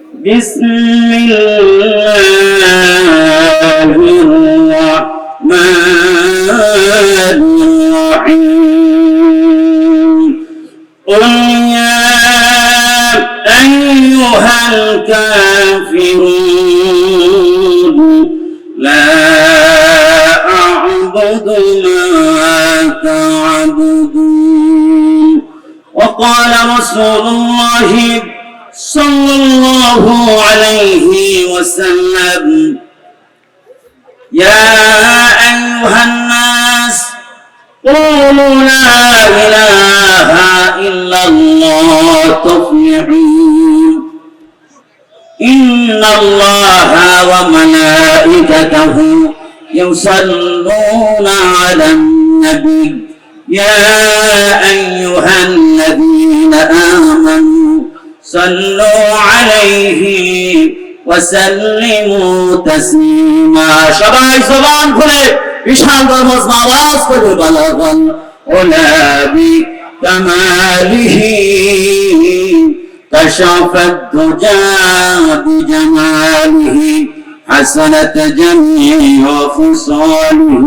بسم الله الرحمن الرحيم. قل يا أيها الكافرون لا أعبد ما تعبدون. وقال رسول الله صلى الله عليه وسلم. يا أيها الناس قولوا لا إله إلا الله تفلحون. إن الله وملائكته يصلون على النبي. يا أيها الذين آمنوا صلوا عليه وسلموا تسليما সবাই জবান খুলে বিশাল গর্বস আওয়াজ করে বলগন ওলা بكماله كشف الدجى بجماله حسنت جميع خصاله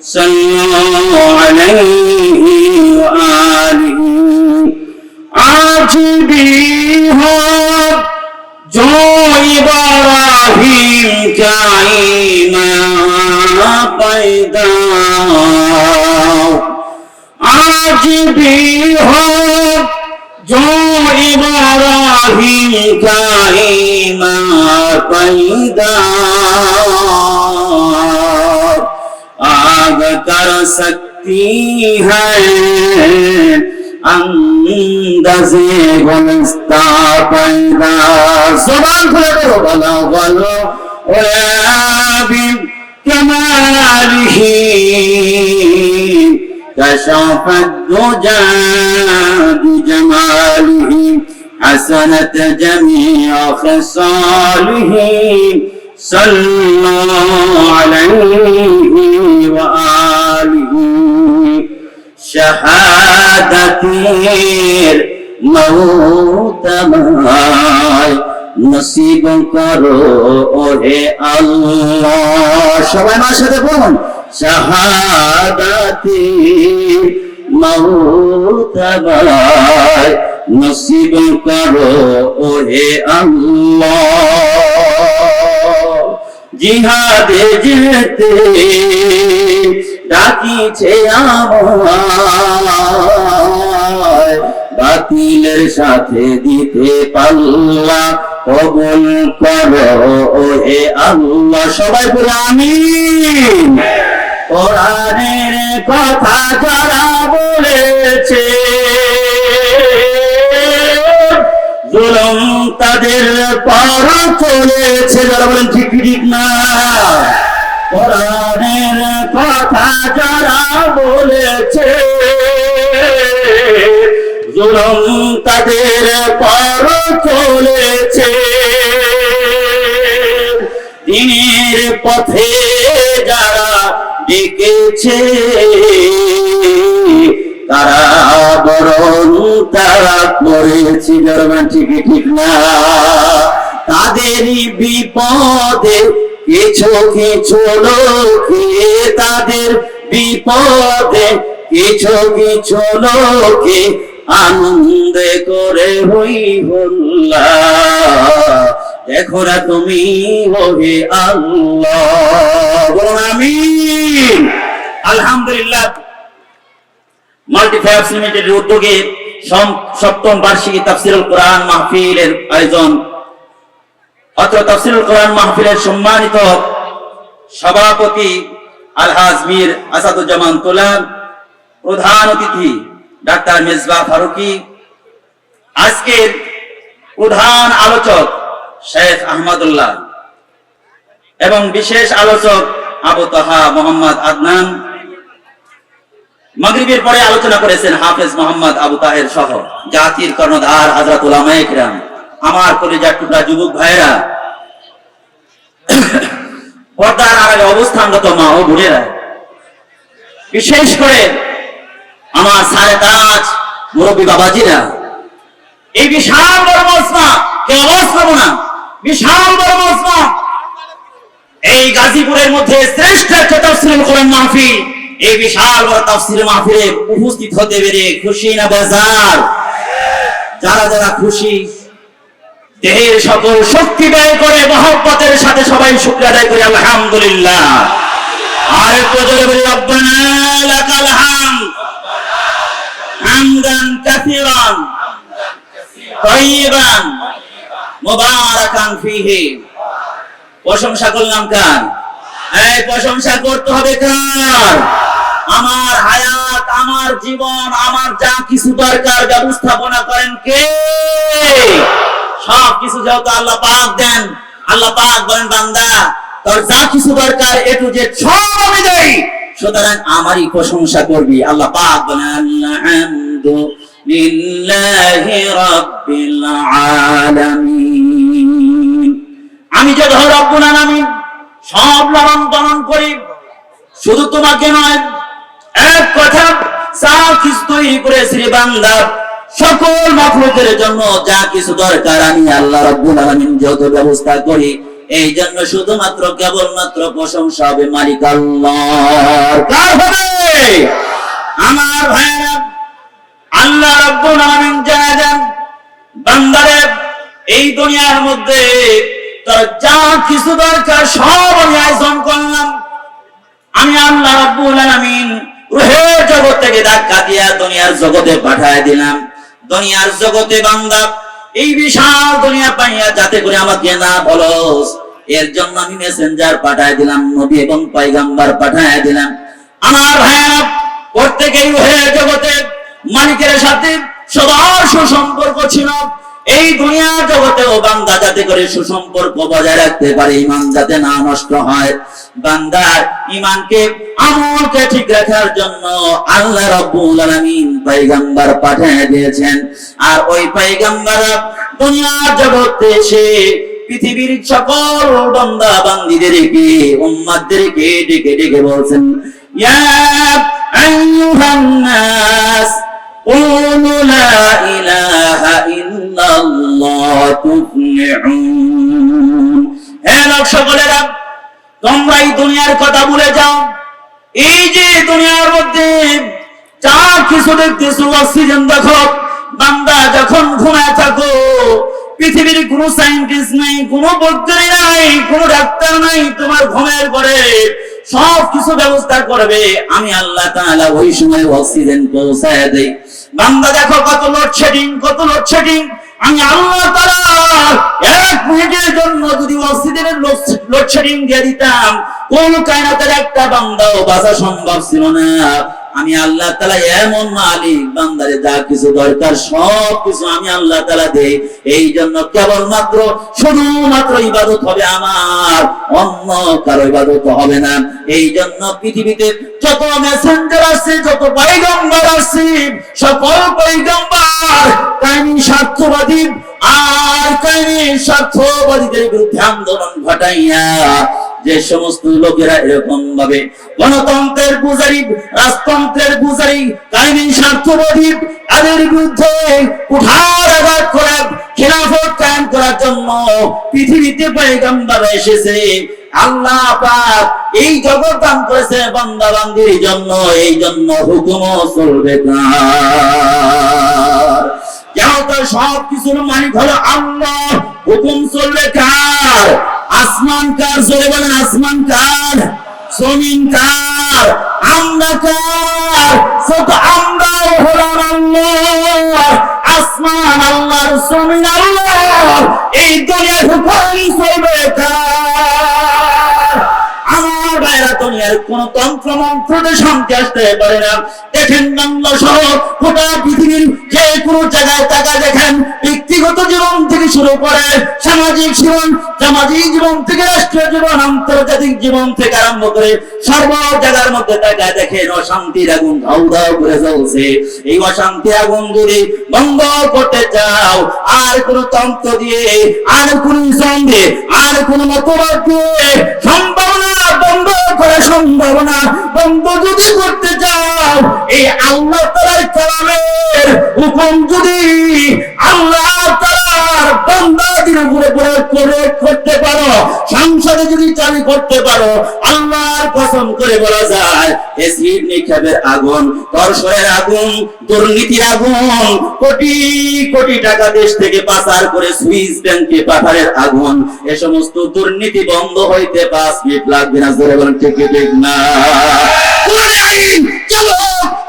صلوا عليه وآله आज भी हो जो इब्राहिम क्या पैदा आज भी हो जो इब्राहिम क्या पैदा आग कर सकती है اندازِ گلستہ پیدا زبان پھر بلغ الغلاب كماله كشف الدجى بجماله حسنت جميع خصاله صلى الله عليه وآله শাহাদাতের মৌতমায় নসিব করো ওহে আল্লাহ। সবাই আমার সাথে বলুন, শাহাদাতের মৌতমায় নসিব করো ওহে আল্লাহ। জিহাদে যেতে ডাকিছে আমায়। বাতিলের সাথে দিতে পাল্লা কবুল করো ওহে আল্লাহ। সবাই বলে আমিন। কোরআনের কথা যারা বলেছে, জুলুম তাদের পর চলেছে। যারা বলেন ঠিক ঠিক না? কোরআনের কথা যারা বলেছে, জুলুম তাদের পর চলেছে। দিনের পথে যারা ডেকেছে, তারা বরং তারা করেছি। জরমান ঠিকই ঠিক না? তাদেরই বিপদে কিছু কিছু লোকে তাদের বিপদে কিছু কিছু লোকে আনন্দে করে হই দেখো না তুমি, ওহে আমিন। আলহামদুলিল্লাহ। মাল্টিফ্যাক্স লিমিটেডের উদ্যোগে সপ্তম বার্ষিকী তাফসিরুল কোরআন মাহফিলের আয়োজন সভাপতি প্রধান ডাক্তার আলোচক শেখ আহমদুল্লাহ এবং বিশেষ আলোচক আবু তাহা মোহাম্মদ আদনান। মাগরিবের পরে আলোচনা করেছেন হাফেজ মোহাম্মদ আবু তাহের সহ জাতির কর্ণধার হাজরাত উলামায়ে কিরাম। আমার কলেজার টুকরা যুবক ভাইরা পর্দার আড়ালে অবস্থানগত মা ও বোনেরা। বিশেষ করে আমার সাড়ে তাজ মুরব্বী বাবাজিরা। এই বিশাল বড় মজমা কে আওয়াজ পাবো না। বিশাল বড় মজমা। এই গাজীপুরের মধ্যে শ্রেষ্ঠ একটা তাফসিরুল কোরআন মাহফিল। এই বিশাল বড় তাফসির মাহফিলে উপস্থিত হতে পেরে খুশি না বেজার? যারা যারা খুশি দেহের সকল শক্তি ব্যয় করে সাথে সবাই শুক্র আদায় করি, আলহামদুলিল্লাহ। প্রশংসা করলাম কার? প্রশংসা করতে হবে কার? আমার হায়াত, আমার জীবন, আমার যা কিছু দরকার, ব্যবস্থাপনা করেন কে? সব কিছু যেহেতু আল্লাহ পাক দেন, আল্লাহ পাক বলেন, বান্দা, তোর যা কিছু দরকার এ টু জেড সব আমি দেই। সুতরাং আমারই প্রশংসা করবি। আল্লাহ পাক বলেন আলহামদু লিল্লাহি রাব্বিল আলামিন। আমি যে ধর রব্বুল আলামিন, সব লালন পালন করি, শুধু তোমাকে নয়, এক কথা, যা কিছু তৈরি করেছি রে বান্দা সকল মাখলুকের জন্য যা কিছু দরকার, আমি আল্লাহ রাব্বুল আলামিন যত ব্যবস্থা করি, এই জন্য শুধুমাত্র কেবলমাত্র প্রশংসা হবে মালিক আল্লাহ। কার হবে? আমার ভাইয়েরা, আল্লাহ রাব্বুল আলামিন জানা যান, বান্দারে, এই দুনিয়ার মধ্যে তোর যা কিছু দরকার সব আমি আয়োজন করলাম। আমি আল্লাহ রাব্বুল আলামিন রুহের জগৎ থেকে ধাক্কা দিয়া দুনিয়ার জগতে পাঠায় দিলাম। দুনিয়ার জগতে বান্দা। এই বিশাল দুনিয়া পাইয়া যাতে করে আমাকে না বলস এর জন্য আমি মেসেঞ্জার পাঠায় দিলাম, নবী এবং পয়গাম্বার পাঠায় দিলাম। আমার ভাইয়া প্রত্যেকেই রুহের জগতে মালিকের সাথে সবার সুসম্পর্ক ছিল। এই দুনিয়া জগতেও বান্দা যাতে করে সুসম্পর্ক বজায় রাখতে পারে ইমান যাতে না নষ্ট হয়। বান্দার ইমানকে আমলকে ঠিক রাখার জন্য আল্লাহ রাব্বুল আলামিন পয়গম্বর পাঠিয়ে দিয়েছেন আর ওই পয়গম্বর দুনিয়ার জগতে এসে পৃথিবীর সকল বান্দা বান্দিদেরকে উম্মাদেরকে ডেকে ডেকে বলছেন ইয়া আইয়ুহান নাস قولوا لا إله إلا الله تفلحون হে লোক সকলেরা তোমরা এই দুনিয়ার কথা ভুলে যাও এই যে দুনিয়ার মধ্যে যা কিছু দেখতেছো অক্সিজেন দেখো, বান্দা যখন ঘুমায় থাকো, পৃথিবীর কোনো সাইন্টিস্ট নাই, কোনো বৈজ্ঞানিক নাই, কোনো ডাক্তার নাই, তোমার ঘুমের পরে সব কিছু ব্যবস্থা করবে। আমি আল্লাহ তাআলা ওই সময় অক্সিজেন পৌঁছায় দেই। বান্দা দেখো কত লোডশেডিং কত লোডশেডিং জন্য যদি লোডশেডিং দিয়ে দিতাম কোন কায়নাতের একটা বান্দাও বাঁচা সম্ভব ছিল না। আমি আল্লাহ তালা এমন মালিক, বান্দারে যা কিছু দরকার সব কিছু আমি আল্লাহ তালা দেই। এই জন্য কেবলমাত্র শুধুমাত্র ইবাদত হবে আমার, অন্য কারও ইবাদত হবে না। এই জন্য পৃথিবীতে যত মেসেঞ্জার আছে, যত পয়গম্বর আছে, সকল পয়গম্বর কাহিনী স্বার্থবাদী, আর কাহিনী স্বার্থবাদীদের বিরুদ্ধে আন্দোলন ঘটাইয়া যে সমস্ত লোকেরা এরকম ভাবে গণতন্ত্রের পূজারী, রাজতন্ত্রের পূজারী কাহিনী স্বার্থবাদী তাদের বিরুদ্ধে কুঠার আঘাত করা, খেলাফত কায়েম করার জন্য পৃথিবীতে পয়গম্বর এসেছে। আল্লাহ পাক এই জগৎ দান করেছে বান্দা বান্দির জন্য, এই জন্য হুকুম চলবে না। যেহেতু সব কিছুর মালিক হলো আল্লাহ। হুকুম চলবে কার? আসমান কার? জোরে বলেন, আসমান কার? জমিন কার? আমরা কার? সত আমরা হলাম আল্লাহ। আসমান আল্লাহর, জমিন আল্লাহ এই দুনিয়ার হুকুম চলবে কার? বাইরা দুনিয়ার কোন তন্ত্র মন্ত্রতে শান্তি আসতে পারে না। দেখেন বাংলা সহ গোটা পৃথিবীর যে কোনো জায়গায় টাকা দেখেন, ব্যক্তিগত জীবন থেকে শুরু করে সামাজিক জীবন সামাজিক জীবন থেকে রাষ্ট্রীয় জীবন, আন্তর্জাতিক জীবন থেকে আরম্ভ করে সর্ব জায়গার মধ্যে টাকা দেখেন, অশান্তির আগুন ধাউ ধাউ করে জ্বলছে। এই অশান্তি আগুন যদি বন্ধ করতে চাও, আর কোন তন্ত্র দিয়ে, আর কোন দিয়ে আর কোন মতবাদ দিয়ে সম্ভাবনা বন্ধ করা সম্ভব না। বন্ধ যদি করতে চাও, এই আল্লাহ তালার কালামের হুকুম যদি আল্লাহ তালার বন্দাদের উপরে করে করতে পারো, সংসদে যদি চালু করতে পারো, আল্লাহর কসম করে বলা যায় এসিড নিক্ষেপের আগুন দর্শনের আগুন দুর্নীতির আগুন? কোটি কোটি টাকা দেশ থেকে পাচার করে সুইস ব্যাংকে পাঠারের আগুন। এ সমস্ত দুর্নীতি বন্ধ হইতে পাঁচ মিনিট লাগবে না। জোরে বলেন, ঠিক ঠিক না?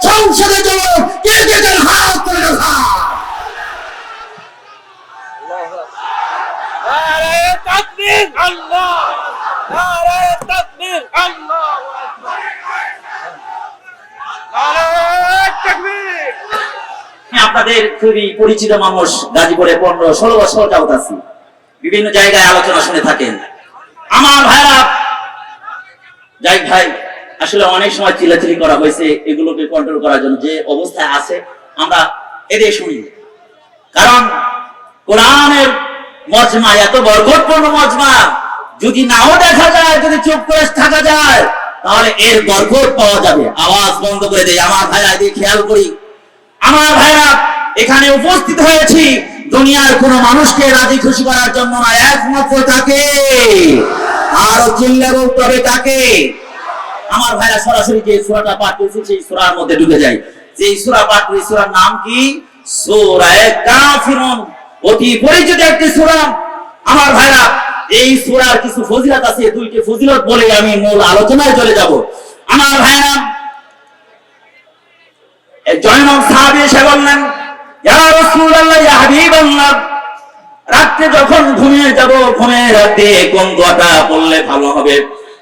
সংসদে চলো। কে কে হাত নারে তাকবীর আল্লাহ নারে তাকবীর আল্লাহ নারে তাকবীর আমি আপনাদের খুবই পরিচিত মানুষ গাজীপুরে পনেরো, ষোলো বছর যাবত আছি। বিভিন্ন জায়গায় আলোচনা শুনে থাকেন। আমার ভাইরা যাই ভাই, আসলে অনেক সময় চিল্লাচিল্লি করা হয়েছে এগুলোকে কন্ট্রোল করার জন্য যে অবস্থায় আছে, আমরা এদের শুনি। কারণ কোরআনের মজমা, এত বরকতপূর্ণ মজমা, যদি নাও দেখা যায়, যদি চুপ করে থাকা যায়, তাহলে এর বরকত পাওয়া যাবে। আওয়াজ বন্ধ করে দেয় আমার ভাইরা এদিকে খেয়াল করি। আমার ভাইরা, এখানে উপস্থিত হয়েছি। দুনিয়ার কোন মানুষকে রাজি খুশি করার জন্য না একমাত্র তাকে। আরও চিল্লা বলতে হবে তাকে। আমার ভাইরা, সরাসরি যে সূরাটা পাঠ করেছি, সেই সূরার মধ্যে ঢুকে যাই। যে সূরা পাঠ করি, সূরার নাম কি? সূরায়ে কাফিরুন। অতি পরিচিত একটি সূরা। আমার ভাইরা, এই সূরার কিছু ফজিলত আছে, দুইটি ফজিলত বলে আমি মূল আলোচনায় চলে যাব। আমার ভাইরা রাত্রে যখন ঘুমিয়ে যাব ঘুমিয়ে রাতে কোন দোয়াটা পড়লে ভালো হবে?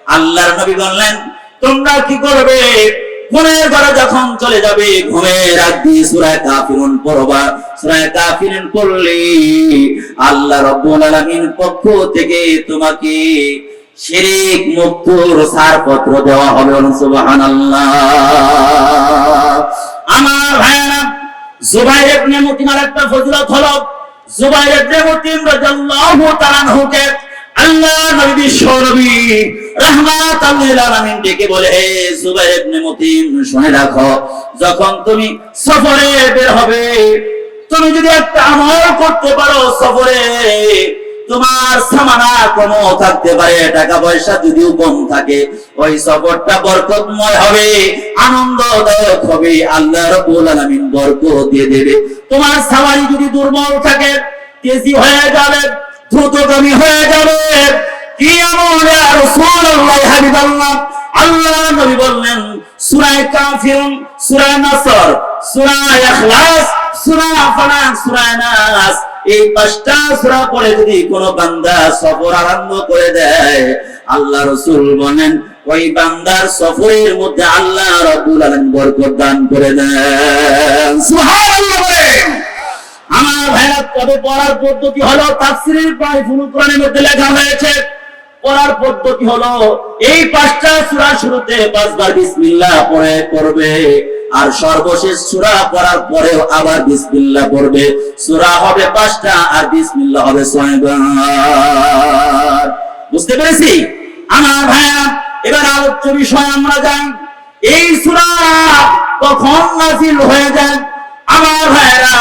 আল্লাহর নবী বললেন, তোমরা কি করবে? ঘুমের ঘরে যখন চলে যাবে, ঘুমের রাতে সূরা কাফিরুন পড়বা। সূরা কাফিরুন পড়লে আল্লাহ রাব্বুল আলামিন পক্ষ থেকে তোমাকে শিরিক মুক্তর ছাড়পত্র দেওয়া হবে আমার জুবাইর ইবনে মুতিমার একটা ফজিলত হলো, জুবাইর ইবনে মুতিম রাদিয়াল্লাহু তাআলা আল্লাহ নবী আলামিন ডেকে বলে, হে জুবাইর ইবনে মুতিম, শুনে রাখো, যখন তুমি সফরে বের হবে, তুমি যদি একটা আমল করতে পারো সফরে তোমার সামানা কম থাকতে পারে, টাকা পয়সা যদিও কম থাকে, ওই সফরটা বরকতময় হবে, আনন্দদায়ক হবে, আল্লাহ রাব্বুল আলামিন বরকত দিয়ে দেবে। তোমার সাওয়ারি যদি দুর্বল থাকে, তেজি হয়ে যাবে, দ্রুতগামী হয়ে যাবে। কি এমন রাসূলুল্লাহ, হাবিবাল্লাহ, আল্লাহ নবী বললেন, সূরা কাফিরুন সূরা নাসর, সূরা ইখলাস, সূরা ফালাক সূরা নাস। এই পাঁচটা সূরা পড়ে যদি কোন বান্দা সফর আরম্ভ করে দেয়, আল্লাহ রাসূল বলেন, ওই বান্দার সফরের মধ্যে আল্লাহ রাব্বুল আলামিন বরকত দান করে দেন। আমার ভাইরা, তবে পড়ার পদ্ধতি হলো তাফসীরের প্রায় মধ্যে লেখা হয়েছে। পড়ার পদ্ধতি হলো, এই পাঁচটা সূরা শুরুতে পাঁচবার বিসমিল্লাহ পড়ে, পড়বে। আর সর্বশেষ সূরা পড়ার পরেও আবার বিসমিল্লাহ পড়বে। সূরা হবে পাঁচটা আর বিসমিল্লাহ হবে বুঝতে পেরেছি? আমার ভাইয়া, এবার আলোচ্য বিষয় আমরা যাই এই সূরা কখন নাযিল হয়ে যায়? আমার ভাইরা,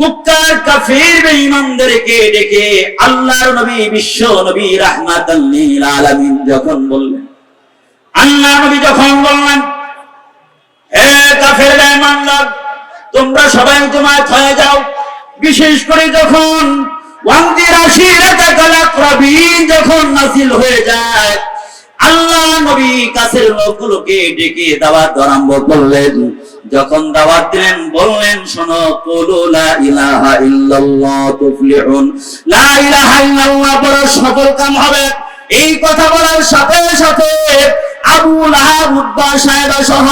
মুক্তার কাফির বেঈমানদেরকে ডেকে আল্লাহর নবী, বিশ্ব নবী রাহমাতাল আলামিন যখন বললেন আল্লাহ নবী যখন বললেন কাফের তোমরা সবাই যাও। বিশেষ করে যখন যখন নাযিল হয়ে যায়, আল্লাহ নবী কাছের লোকগুলোকে ডেকে আরম্ভ করলেন। যখন দিলেন, বললেন, শোনো লা ইলাহা ইল্লাল্লাহ তুফলিহুন। লা ইলাহা ইল্লাল্লাহ বড় সফল কাম হবে। এই কথা বলার সাথে সাথে আবু লাহাব উদ্বা সাহেবা সহ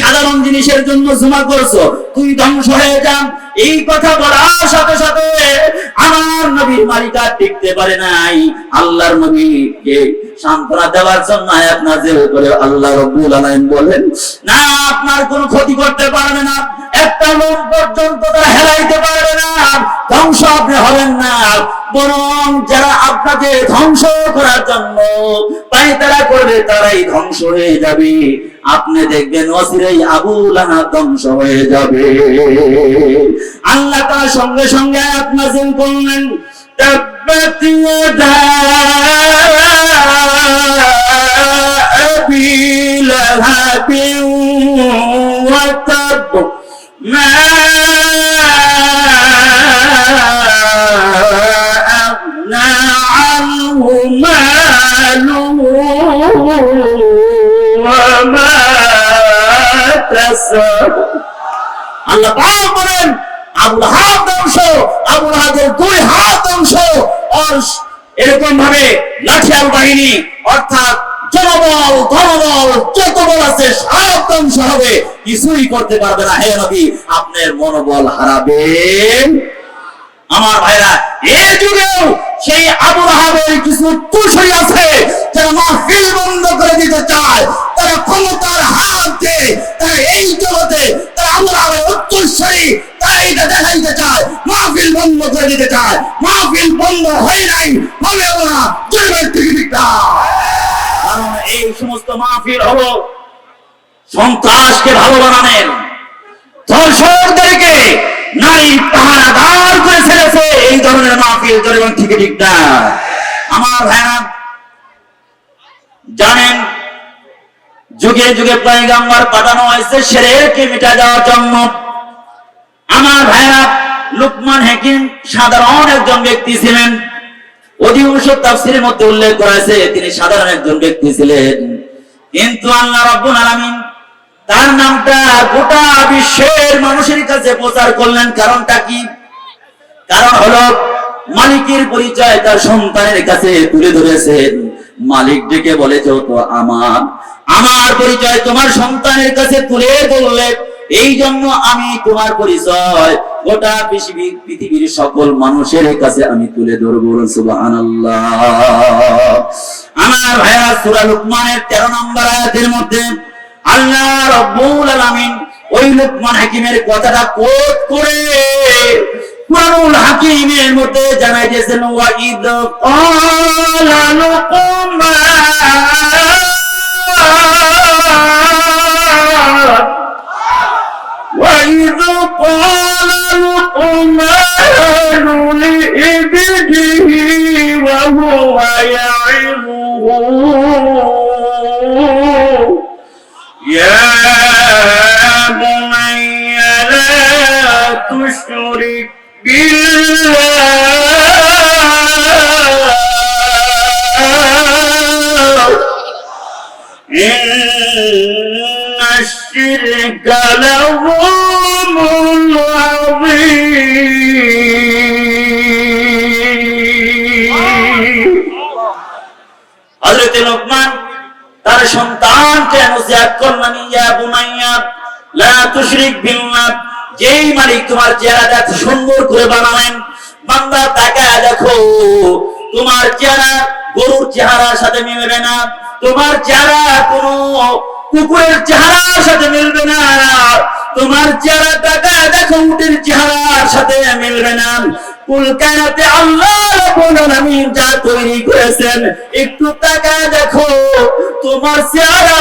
সাধারণ জিনিসের জন্য জমা করছ, তুই ধ্বংস হয়ে যান। এই কথা বলার সাথে সাথে আমার নবীর মালিকা টিকতে পারে নাই। আল্লাহর নবীকে সান্ত্বনা দেওয়ার জন্য আয়াত করে আল্লাহ আলামিন বলেন, না, আপনার কোনো ক্ষতি করতে পারবে না। একটা লোক পর্যন্ত তারা হেরাইতে পারবে না ধ্বংস আপনি হবেন না বরং যারা আপনাকে ধ্বংস করার জন্য পায়তারা করবে তারাই ধ্বংস হয়ে যাবে আপনি দেখবেন অচিরেই আবু লাহাব ধ্বংস হয়ে যাবে আল্লাহ তার সঙ্গে সঙ্গে আয়াত নাযিল করলেন تبت يدا أبي لهب وتب ما আল্লাহ বলেন, আবুল হাত ধ্বংস আবুল হাতের দুই হাত আর এরকম ভাবে লাঠিয়াল বাহিনী, অর্থাৎ জনবল, ধনবল যত বল আছে সব হবে, কিছুই করতে পারবে না। হে নবী, আপনার মনোবল হারাবেন। আমার ভাইরা এই যুগেও সেই আবু রাহাবের কিছু তুষই আছে মাহফিল বন্ধ করে দিতে চায়, তারা ক্ষমতার হাতে তারা এই জগতে, তারা রাহাবের উত্তরস্বরী তারা এটা দেখাইতে চায়, মাহফিল বন্ধ করে দিতে চায়। মাহফিল বন্ধ হয় নাই হবেও না জয়বের টিকিটটা। কারণ এই সমস্ত মাহফিল হলো সন্ত্রাসকে ভালো বানানের। ধর্ষকদেরকে নারী পাহারাদার করে ফেলেছে, এই ধরনের মাহফিল জরিমান ঠিক ঠিক না আমার ভাইরা জানেন, যুগে যুগে পয়গাম্বার পাঠানো হয়েছে সেরেকে মিটা দেওয়ার জন্য? আমার ভাইরা লুকমান সাধারণ একজন ব্যক্তি ছিলেন। তিনি সাধারণ একজন ব্যক্তি ছিলেন। কিন্তু তার নামটা গোটা বিশ্বের মানুষের কাছে প্রচার করলেন, কারণটা কি? কারণ হলো মালিকের পরিচয় তার সন্তানের কাছে তুলে ধরেছেন। মালিক ডেকে বলে যেহেতু আমার। আমার পরিচয় তোমার সন্তানের কাছে তুলে ধরলে, এই জন্য আমি তোমার পরিচয়। গোটা পৃথিবী, পৃথিবীর সকল মানুষের কাছে আমি তুলে ধরবো। আমার ভাইয়া সূরা লুকমানের 13 নম্বর আয়াতের মধ্যে, আল্লাহ রব্বুল আলামিন ওই লুকমান হাকিমের কথাটা কোট করে কোরআনুল হাকিমের মধ্যে জানাই গেছেন ওয়াইদ ক্বালা লুকমান ওয়াইদ ক্বালা লুকমান লিইবদিহি ওয়া হুয়া ইয়াইমুহু ইয়া الشرك لظلم عظيم হযরত লোকমান তার সন্তানকে নসিহত করলেন ইয়া বুনাইয়া লা তুশরিক বিল্লাহ যেই মালিক তোমার চেহারাটা এত সুন্দর করে বানালেন বান্দা তাকায় দেখো তোমার চেহারা গরুর চেহারার সাথে মিলবে না তোমার চেহারা কোনো কুকুরের চেহারার সাথে মিলবে না। তোমার চেহারা তাকায় দেখো, উটের চেহারার সাথে মিলবে না। আল্লাহ রাব্বুল যা তৈরি করেছেন, একটু তাকায় দেখো, তোমার চেহারা।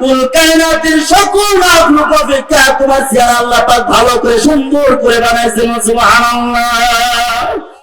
কুলকানাতের সকল মাখলুক অপেক্ষা তোমার চেহারা আল্লাহ পাক ভালো করে সুন্দর করে বানাইছেন, সুবহানাল্লাহ।